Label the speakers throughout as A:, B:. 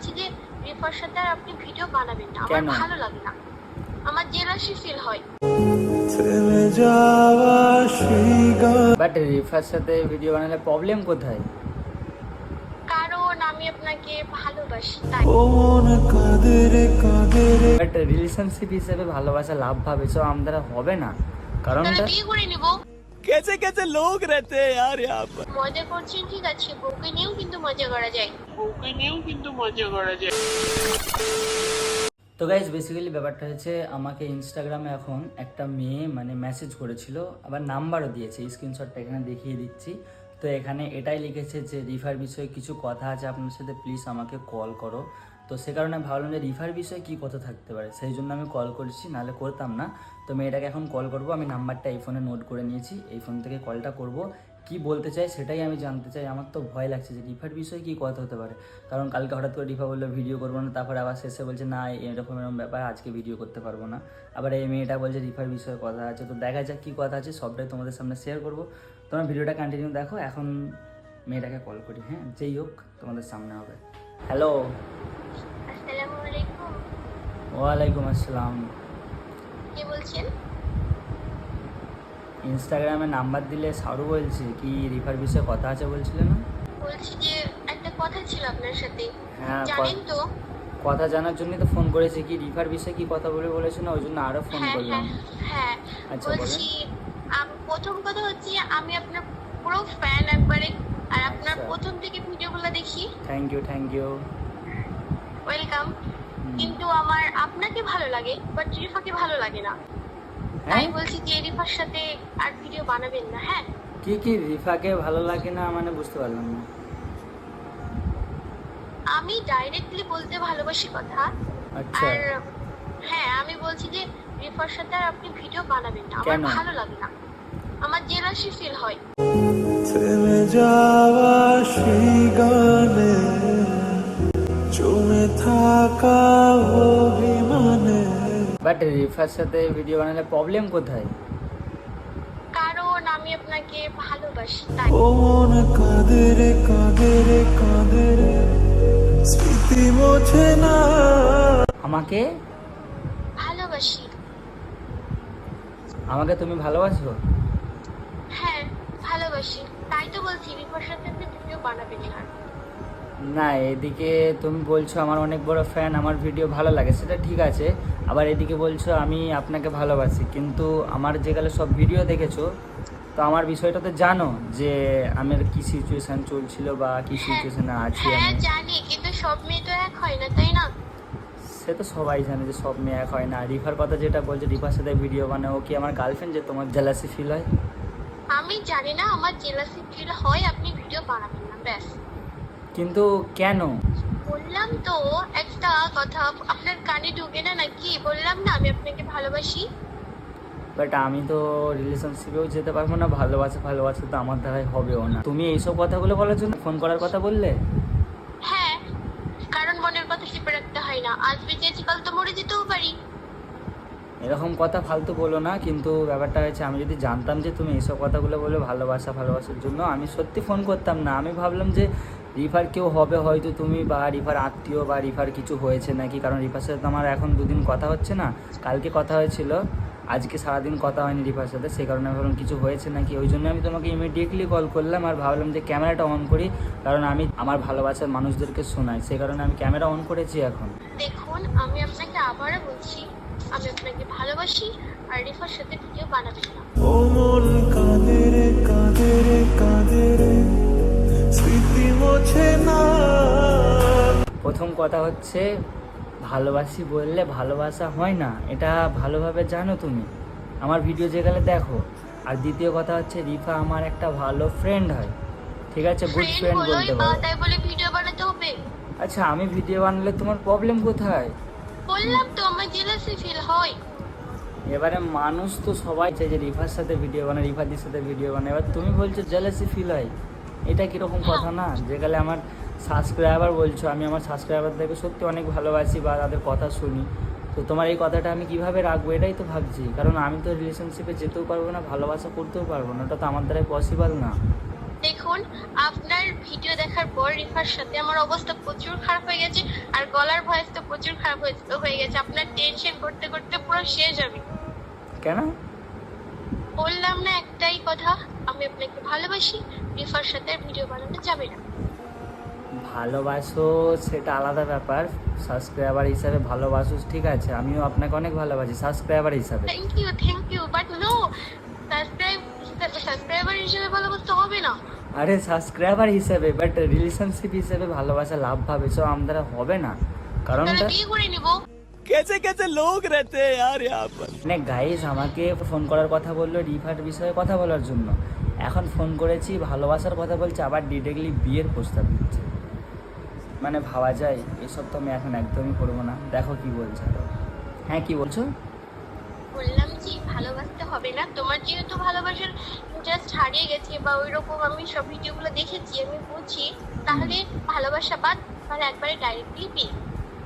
A: বলছি যে রিফার সাথে আর আপনি ভিডিও বানাবেন না। আমার ভালো লাগে না। আমার জেলাসি ফিল হয়।
B: বাট রিফার সাথে ভিডিও বানালে প্রবলেম কোথায়?
A: কারণ আমি আপনাকে ভালোবাসি তাই।
B: বাট রিলেশনশিপ হিসেবে ভালোবাসা লাভ ভাবে সব আমাদের হবে না।
A: তাহলে বিয়ে করে নিব।
C: कैसे कैसे लोग रहते हैं यार यहाँ पर
A: মজা করছেন ঠিক আছে বউকে নিয়েও কিন্তু মজা করা যায় বউকে নিয়েও কিন্তু মজা করা যায়
B: তো গাইজ বেসিক্যালি ব্যাপারটা হচ্ছে আমাকে ইনস্টাগ্রামে এখন একটা মেয়ে মানে মেসেজ করেছিল আবার নাম্বারও দিয়েছে স্ক্রিনশটটা এখানে দেখিয়ে দিচ্ছি তো এখানে এটাই লিখেছে যে রিফার বিষয়ে কিছু কথা আছে আপনার সাথে প্লিজ আমাকে কল করো তো সে কারণে ভাবলাম যে রিফার বিষয়ে কী কথা থাকতে পারে? সেই জন্য আমি কল করেছি, নাহলে করতাম না। তো মেয়েটাকে এখন কল করব, আমি নাম্বারটা এই ফোনে নোট করে নিয়েছি। এই ফোন থেকে কলটা করব। কি বলতে চাই সেটাই আমি জানতে চাই। আমার তো ভয় লাগছে যে রিফার বিষয়ে কী কথা হতে পারে। কারণ কালকে হঠাৎ করে রিফা বলল ভিডিও করব না। তারপরে আবার শেষে বলছে, না এরকম এরকম ব্যাপার, আজকে ভিডিও করতে পারব না। আবার এই মেয়েটা বলছে, রিফার বিষয়ে কথা আছে। তো দেখা যাক কী কথা আছে, সবটাই তোমাদের সামনে শেয়ার করব। তোমরা ভিডিওটা কন্টিনিউ দেখো, এখন মেয়েটাকে কল করি হ্যাঁ? যেই হোক, তোমাদের সামনে হবে। হ্যালো ওয়ালাইকুম আসসালাম।
A: কে বলছেন?
B: ইনস্টাগ্রামে নাম্বার দিলে সারু বলছি কি রিফার বিষয়ে কথা আছে বলছিলে না?
A: বলছি যে একটা কথা ছিল আপনার সাথে।
B: হ্যাঁ
A: জানেন তো?
B: কথা জানার জন্য তো ফোন করেছি কি রিফার বিষয়ে কি কথা বলে বলেছেন না ওই জন্য আরও ফোন
A: হ্যাঁ
B: করলাম।
A: হ্যাঁ হ্যাঁ।
B: আচ্ছা,
A: বলছি প্রথম কথা হচ্ছে আমি আপনার পুরো ফ্যান একবারে আর আপনার
B: আচ্ছা।
A: প্রথম থেকে ভিডিওগুলো দেখি।
B: Thank you thank you
A: welcome কিন্তু আমার আপনাকে ভালো লাগে বাট রিফাকে ভালো লাগে না।
B: হ্যাঁ?
A: তাই বলছি যে রিফার সাথে আর ভিডিও বানাবেন না হ্যাঁ?
B: কি কি রিফাকে ভালো লাগে না মানে বুঝতে পারলাম না।
A: আমি ডাইরেক্টলি বলতে ভালোবাসি কথা।
B: আচ্ছা।
A: আর হ্যাঁ আমি বলছি যে রিফার সাথে আর আপনি ভিডিও বানাবেন না। আমার ভালো লাগে না। আমার জেলাসি ফিল হয়।
C: থেমে যাওয়া সেই গানে জমে থাকা অভিমানে।
B: বাট রিফার সাথে ভিডিও বানালে প্রবলেম কোথায়?
A: কারণ আমি আপনাকে ভালোবাসি তাই।
C: ও মন কাঁদে রে কাঁদে রে কাঁদে রে স্মৃতি মোছে না।
B: আমাকে?
A: ভালোবাসি।
B: আমাকে তুমি ভালোবাসো?
A: হ্যাঁ ভালোবাসি। তাই তো বলছি রিফার সাথে আপনি ভিডিও বানাবেন না।
B: না এদিকে তুমি বলছো আমার অনেক বড় ফ্যান আমার ভিডিও ভালো লাগে সেটা ঠিক আছে। আবার এদিকে বলছো আমি আপনাকে ভালোবাসি কিন্তু আমার যেগুলো সব ভিডিও দেখেছ তো আমার বিষয়টা তো জানো যে আমার কি সিচুয়েশন চলছিল বা কি সিচুয়েশনে আছি
A: হ্যাঁ
B: আমি।
A: জানি কিন্তু সব মেয়ে তো এক হয় না তাই না?
B: সে তো সবাই জানে যে সব মেয়ে এক হয় না। রিফার কথা যেটা বলছে রিফার সাথে ভিডিও বানাও কি আমার গার্লফ্রেন্ড যে তোমার জেলাসি ফিল হয়?
A: আমি জানি না আমার জেলাসি ফিল হয় আপনি ভিডিও বানাবেন।
B: কিন্তু কেন?
A: বললাম তো একটা কথা আপনার কানে ঢুকে না নাকি? বললাম না আমি আপনাকে ভালোবাসি।
B: বাট আমি তো রিলেশনশিপেও যেতে পারব না ভালোবাসা ভালোবাসা তো আমার দ্বারাই হবেও না। তুমি এইসব কথাগুলো বলার জন্য ফোন করার কথা বললে?
A: হ্যাঁ কারণ মনের কথা চেপে রাখতে হয় না। আজ বেঁচে আছি কাল তো মরে যেতেও পারি।
B: এরকম কথা ফালতু বলো না কিন্তু ব্যাপারটা হচ্ছে আমি যদি জানতাম যে তুমি এইসব কথাগুলো বলে ভালোবাসা ভালোবাসার জন্য আমি সত্যি ফোন করতাম না। আমি ভাবলাম যে রিফার কেউ হবে হয়তো তুমি বা রিফার আত্মীয় বা রিফার কিছু হয়েছে নাকি? কারণ রিফার সাথে তো আমার এখন দুদিন কথা হচ্ছে না। কালকে কথা হয়েছিল আজকে সারাদিন কথা হয়নি রিফার সাথে সে কারণে ভাবলাম কিছু হয়েছে নাকি? ওই জন্য আমি তোমাকে ইমিডিয়েটলি কল করলাম আর ভাবলাম যে ক্যামেরাটা অন করি কারণ আমি আমার ভালোবাসার মানুষদেরকে শোনাই সে কারণে আমি ক্যামেরা অন করেছি এখন।
A: দেখুন আমি আপনাকে আবারও বলছি আমি আপনাকে ভালোবাসি আর রিফার সাথে ভিডিও বানাবেন না।
C: ও মন কাঁদে রে কাঁদে রে কাঁদে রে মোছে না।
B: প্রথম কথা হচ্ছে ভালোবাসি বললে ভালোবাসা হয় না। এটা ভালোভাবে জানো তুমি। আমার ভিডিও যেগুলো দেখো। আর দ্বিতীয় কথা হচ্ছে রিফা আমার একটা ভালো ফ্রেন্ড হয়। ঠিক আছে? গুড
A: ফ্রেন্ড
B: ফ্রেন্ড বলতে পারো।
A: তাই বলে ভিডিও বানাতে হবে।
B: আচ্ছা আমি ভিডিও বানালে তোমার প্রবলেম কোথায়?
A: বললাম তো আমার জেলাসি ফিল হয়।
B: এবারে মানুষ তো সবাই চাই যে রিফার সাথে ভিডিও বানায় রিফাদির সাথে ভিডিও বানায়। এবার তুমি বলছো জেলাসি ফিল হয়। এটা কীরকম কথা না? যেখানে আমার সাবস্ক্রাইবার বলছো আমি আমার সাবস্ক্রাইবারদেরকে সত্যি অনেক ভালোবাসি বা তাদের কথা শুনি। তো তোমার এই কথাটা আমি কীভাবে রাখব এটাই তো ভাবছি। কারণ আমি তো রিলেশনশিপে যেতেও পারব না ভালোবাসা করতেও পারব না ওটা তো আমার দ্বারাই পসিবল না।
A: দেখুন আপনার ভিডিও দেখার পর রিফার সাথে আমার অবস্থা প্রচুর খারাপ হয়ে গেছে আর গলার ভয়েস তো প্রচুর খারাপ হয়ে গেছে। আপনার টেনশন করতে করতে পুরো শেষ আমি।
B: কেন?
A: বললাম না একটাই কথা আমি আপনাকে ভালোবাসি রিফার সাথে ভিডিও বানাতে যাবে না।
B: ভালোবাসো সেটা আলাদা ব্যাপার সাবস্ক্রাইবার হিসাবে ভালোবাসো ঠিক আছে আমিও আপনাকে অনেক ভালোবাসি সাবস্ক্রাইবার হিসাবে।
A: Thank you thank you but no subscribe subscriber হিসেবে ভালোবাসতে হবে না।
B: আরে সাবস্ক্রাইবার হিসাবে বাট রিলেশনশিপ হিসাবে ভালোবাসা লাভ ভাবে সব আমাদের হবে না।
A: তাহলে বিয়ে করে নিব।
C: কেসে কেসে লোক রেতে আর
B: মানে গাইস আমাকে ফোন করার কথা বলল রিফার বিষয়ে কথা বলার জন্য। এখন ফোন করেছি ভালোবাসার কথা বলছে আবার ডিরেক্টলি বিয়ের প্রস্তাব দিচ্ছে। মানে ভাবা যায় এসব তো আমি এখন একদমই করব না। দেখো কি বলছে। হ্যাঁ কি বলছো?
A: বললাম কি ভালোবাসতে হবে না। তোমার যেহেতু ভালোবাসার জাস্ট হারিয়ে গেছে বা ওই রকম আমি সব ভিডিওগুলো দেখেছি আমি বুঝি তাহলে ভালোবাসা বাদ আর একবারে ডাইরেক্টলি বিয়ে।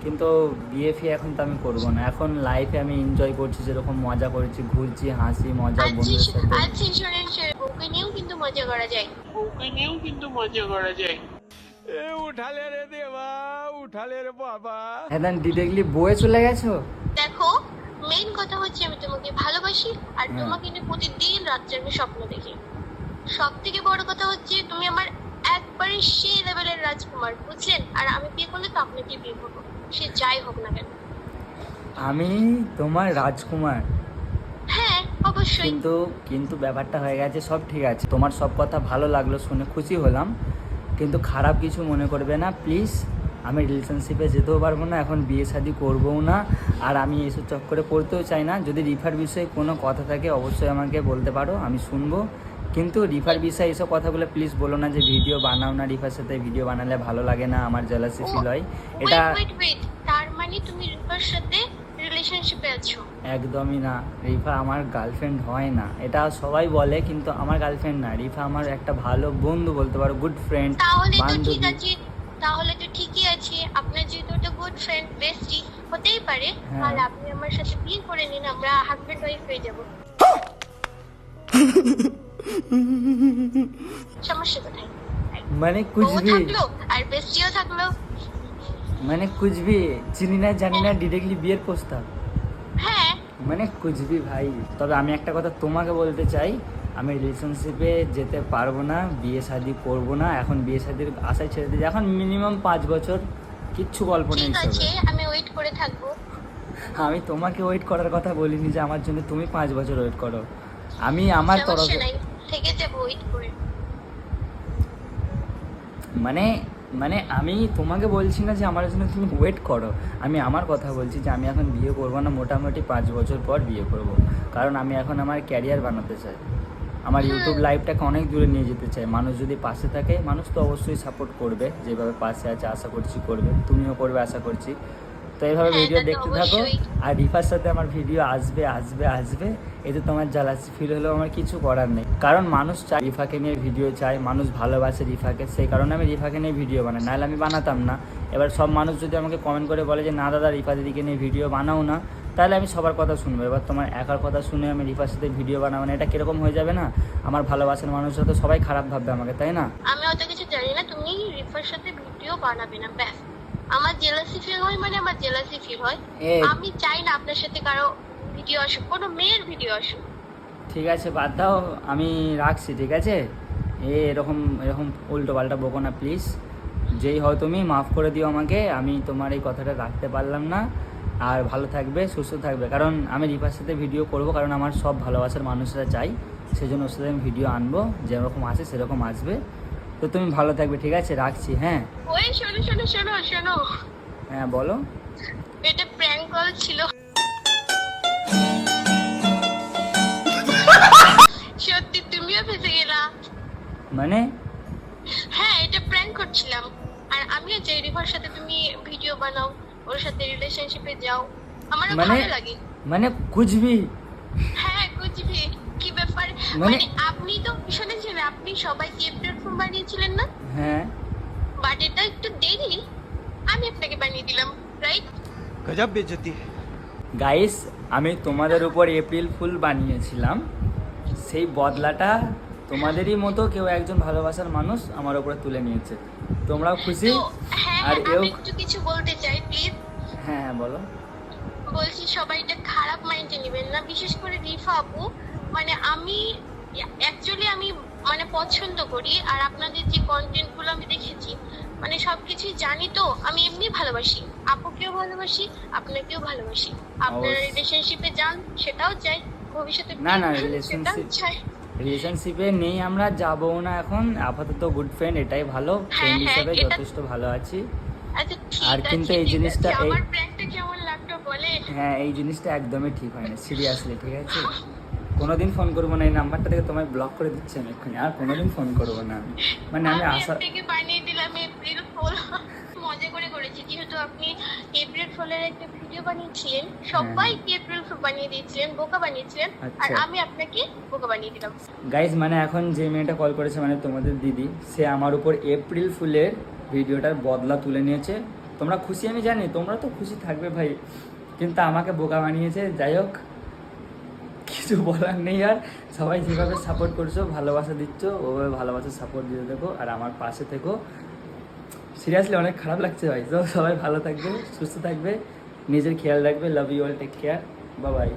B: কিন্তু বিয়ে ফিয়ে এখন তো আমি করব না। এখন লাইফে আমি এনজয় করছি যেরকম মজা করেছি ঘুরছি হাসি মজা বন্ধুদের সাথে।
A: আচ্ছা নিয়েও কিন্তু মজা করা যায়।
D: নিয়েও কিন্তু মজা করা যায়।
C: বয়ে
B: হ্যাঁ, চলে গেছো?
A: দেখো কথা হচ্ছে আমি তোমাকে ভালোবাসি আর
B: হ্যাঁ।
A: তোমাকে প্রতিদিন আমি স্বপ্ন দেখি। সব থেকে বড় কথা হচ্ছে তুমি আমার সেই লেভেলের রাজকুমার বুঝলেন? আর আমি বিয়ে করলে তো আপনাকে বিয়ে করব। সে যাই হোক না কেন।
B: আমি তোমার রাজকুমার।
A: হ্যাঁ অবশ্যই।
B: কিন্তু কিন্তু ব্যাপারটা হয়ে গেছে সব ঠিক আছে। তোমার সব কথা ভালো লাগল শুনে খুশি হলাম। কিন্তু খারাপ কিছু মনে করবে না প্লিজ আমি রিলেশনশিপে যেতেও পারব না এখন বিয়ে শাদি করবও না। আর আমি এসব চক্করে পড়তেও চাই না। যদি রিফার বিষয়ে কোনো কথা থাকে অবশ্যই আমাকে বলতে পারো আমি শুনব। কিন্তু রিফার বিষয়ে এইসব কথাগুলো প্লিজ বলো না যে ভিডিও বানাও না রিফার সাথে ভিডিও বানালে ভালো লাগে না আমার জেলাসি ফিল হয়। এটা
A: তার মানে তুমি রূপার সাথে রিলেশনশিপে আছো?
B: একদমই না রিফা আমার গার্লফ্রেন্ড হয় না। এটা সবাই বলে কিন্তু আমার গার্লফ্রেন্ড না। রিফা আমার একটা ভালো বন্ধু বলতে পারো গুড ফ্রেন্ড
A: তাহলে তো ঠিক
B: বান্ধবী
A: আছে তাহলে তো ঠিকই আছে। আপনার যেহেতু একটা গুড ফ্রেন্ড বেস্টি হতেই পারে।
B: হ্যাঁ।
A: তাহলে আপনি আমার সাথে বিয়ে করে নিন আমরা হাজবেন্ড ওয়াইফ হয়ে যাব। সমস্যা কোথায়
B: মানে কুচবি
A: আর বেস্টিও থাকল।
B: মানে কুচবি চিনি না জানি না ডিরেক্টলি বিয়ের প্রস্তাব।
A: হ্যাঁ।
B: মানে কুচবি ভাই? তবে আমি একটা কথা তোমাকে বলতে চাই আমি রিলেশনশিপে যেতে পারব না বিয়ে শাদি করব না এখন বিয়ে শাদির আশায় ছেড়ে দিয়েছি। এখন মিনিমাম পাঁচ বছর কিচ্ছু গল্প নেই।
A: আমি ওয়েট করে থাকব।
B: আমি তোমাকে ওয়েট করার কথা বলিনি যে আমার জন্য তুমি পাঁচ বছর ওয়েট করো। আমি আমার তরফে
A: থেকে যাব ওয়েট করে।
B: মানে মানে আমি তোমাকে বলছি না যে আমার জন্য তুমি ওয়েট করো। আমি আমার কথা বলছি যে আমি এখন বিয়ে করব না মোটামুটি পাঁচ বছর পর বিয়ে করব। কারণ আমি এখন আমার ক্যারিয়ার বানাতে চাই। আমার ইউটিউব লাইফটাকে অনেক দূরে নিয়ে যেতে চাই। মানুষ যদি পাশে থাকে মানুষ তো অবশ্যই সাপোর্ট করবে। যেভাবে পাশে আছে আশা করছি করবে। তুমিও করবে আশা করছি। এইভাবে
A: হ্যাঁ,
B: ভিডিও দেখতে থাকো। আর রিফার সাথে আমার ভিডিও আসবে আসবে আসবে। এতে তোমার জ্বালাসি ফিল হলেও আমার কিছু করার নেই। কারণ মানুষ চায় রিফাকে নিয়ে ভিডিও চায় মানুষ ভালোবাসে রিফাকে। সেই কারণে আমি রিফাকে নিয়ে ভিডিও বানাই। নাহলে আমি বানাতাম না। এবার সব মানুষ যদি আমাকে কমেন্ট করে বলে যে না দাদা রিফা দিদিকে নিয়ে ভিডিও বানাও না তাহলে আমি সবার কথা শুনব। এবার তোমার একার কথা শুনে আমি রিফার সাথে ভিডিও বানাবো না। এটা কীরকম হয়ে যাবে না? আমার ভালোবাসার মানুষরা তো সবাই খারাপ ভাববে আমাকে তাই না?
A: আমি অত কিছু জানি না। তুমি রিফার সাথে ভিডিও বানাবে না ব্যাস। আমার জেলাসি ফিল হয় মানে আমার জেলাসি ফিল হয়। আমি চাই না আপনার সাথে কারও ভিডিও আসুক কোনো মেয়ের ভিডিও আসুক।
B: ঠিক আছে বাদ দাও আমি রাখছি ঠিক আছে? এ এরকম এরকম উল্টো পাল্টা বকো না প্লিজ যেই হও তুমি মাফ করে দিও আমাকে আমি তোমার এই কথাটা রাখতে পারলাম না। আর ভালো থাকবে সুস্থ থাকবে। কারণ আমি রিপার সাথে ভিডিও করব কারণ আমার সব ভালোবাসার মানুষরা চাই। সেজন্য ওর সাথে আমি ভিডিও আনব যেরকম আছে সেরকম আসবে। তো তুমি ভালো থাকবে ঠিক আছে? রাখছি হ্যাঁ?
A: ওই শোনো শোনো শোনো শোনো।
B: হ্যাঁ বলো।
A: এটা প্র্যাঙ্ক কল ছিল। সত্যি তুমিও ফেসে গেলা।
B: মানে?
A: হ্যাঁ এটা প্র্যাঙ্ক করছিলাম। আর আমিও চাই রিভার সাথে তুমি ভিডিও বানাও ওর সাথে রিলেশনশিপে যাও। আমারও
B: মানে
A: ভালো লাগে।
B: মানে কুচবি
A: হ্যাঁ কুচবি কি ব্যাপার?
B: মানে-
A: মানে আপনি তো শুনেছেন আপনি সবাইকে প্ল্যাটফর্ম বানিয়েছিলেন না?
B: হ্যাঁ।
A: বাট এটা একটু দেরি। আমি আপনাকে বানিয়ে দিলাম রাইট
C: গজব বেজতি
B: গাইস আমি তোমাদের উপর এপ্রিল ফুল বানিয়েছিলাম। সেই বদলাটা তোমাদেরই মতো কেউ একজন ভালোবাসার মানুষ আমার উপরে তুলে নিয়েছে। তোমরাও খুশি?
A: হ্যাঁ,
B: আর
A: হ্যাঁ,
B: এও
A: একটু কিছু বলতে চাই প্লিজ
B: হ্যাঁ হ্যাঁ বলো।
A: বলছি সবাই এটা খারাপ মাইন্ডে নেবেন না। বিশেষ করে রিফা আপু। মানে আমি অ্যাকচুয়ালি আমি মানে পছন্দ করি আর আপনাদের যে কন্টেন্টগুলো আমি দেখেছি মানে সবকিছুই জানি তো আমি এমনি ভালোবাসি। আপুকেও ভালোবাসি আপনাকেও ভালোবাসি। আপনারা। রিলেশনশিপে যান সেটাও চাই। ভবিষ্যতে
B: না, না,
A: চাই।
B: রিলেশনশিপে নেই আমরা যাব না এখন। আপাতত গুড ফ্রেন্ড এটাই ভালো। ফ্রেন্ড
A: হ্যাঁ,
B: হিসেবে যথেষ্ট ভালো আছি।
A: আচ্ছা
B: আর কিন্তু এই জিনিসটা এই-
A: আমার প্র্যাঙ্কটা কেমন লাগল বলে
B: হ্যাঁ এই জিনিসটা একদমই ঠিক হয়নি সিরিয়াসলি ঠিক আছে? কোনোদিন ফোন করব না এই নাম্বারটা থেকে তোমায় ব্লক করে দিচ্ছি আমি এক্ষুনি আর কোনোদিন ফোন করব না। আমি। মানে আমি আশা
A: আপনাকে বানিয়ে দিলাম এপ্রিল ফুল মজা করে করেছি যেহেতু আপনি এপ্রিল ফুলের একটা ভিডিও বানিয়েছিলেন। সবাইকে এপ্রিল ফুল বানিয়ে দিয়েছিলেন বোকা বানিয়েছিলেন আর
B: আচ্ছা।
A: আমি আপনাকে বোকা বানিয়ে দিলাম।
B: গাইজ মানে এখন যে মেয়েটা কল করেছে মানে তোমাদের দিদি সে আমার উপর এপ্রিল ফুলের ভিডিওটার বদলা তুলে নিয়েছে। তোমরা খুশি আমি জানি তোমরা তো খুশি থাকবে ভাই কিন্তু আমাকে বোকা বানিয়েছে যাই হোক। কিছু বলার নেই আর। সবাই যেভাবে সাপোর্ট করছ, ভালোবাসা দিচ্ছ, ওভাবে ভালোবাসা সাপোর্ট দিতে থেকো আর আমার পাশে থেকো। সিরিয়াসলি অনেক খারাপ লাগছে ভাই। তো সবাই ভালো থাকবে, সুস্থ থাকবে। নিজের খেয়াল রাখবে। Love you all take care bye